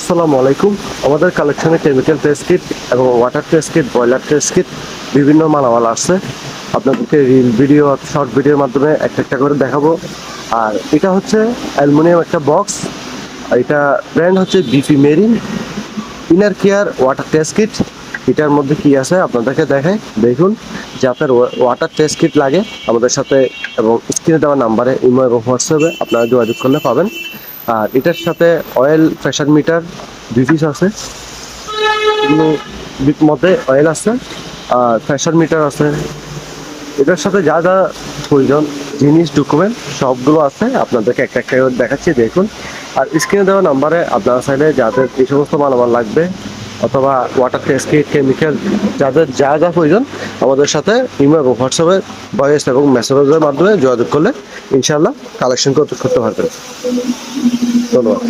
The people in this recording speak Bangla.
আসসালামু আলাইকুম। আমাদের কালেকশনে কেমিক্যাল টেস্ট কিট এবং water test kit broiler test kit বিভিন্ন মালামাল আসছে আপনাদেরকে রিল ভিডিও শর্ট ভিডিওর মাধ্যমে একটা একটা করে দেখাবো। আর এটা হচ্ছে অ্যালুমিনিয়াম একটা বক্স এটা ব্র্যান্ড হচ্ছে BP marine inner care water test kit এটার মধ্যে কি আছে আপনাদেরকে দেখাই। দেখুন, যে আপনার ওয়াটার টেস্ট কিট লাগে। আমাদের সাথে এবং স্ক্রিনে দেওয়া নাম্বারে ইমো এবং হোয়াটসঅ্যাপে আপনারা যোগাযোগ করলে পাবেন। আর এটার সাথে অয়েল প্রেশার মিটার দুই পিস আছে মধ্যে অয়েল আছে আর প্রেশার মিটার আছে। এটার সাথে যা যা প্রয়োজন, জিনিস ডকুমেন্ট সবগুলো আছে। আপনাদেরকে একটা একটা দেখাচ্ছি, দেখুন। আর স্ক্রিনে দেওয়া নাম্বারে আপনারা চাইলে যাদের এই সমস্ত মালামাল লাগবে অথবা ওয়াটার টেস্ট কিট কেমিক্যাল যাদের যা যা প্রয়োজন, আমাদের সাথে ইমো এবং হোয়াটসঅ্যাপে ভয়েস এবং মেসেজের মাধ্যমে যোগাযোগ করলে ইনশাল্লাহ কালেকশন করতে করতে পারবেন। ধন্যবাদ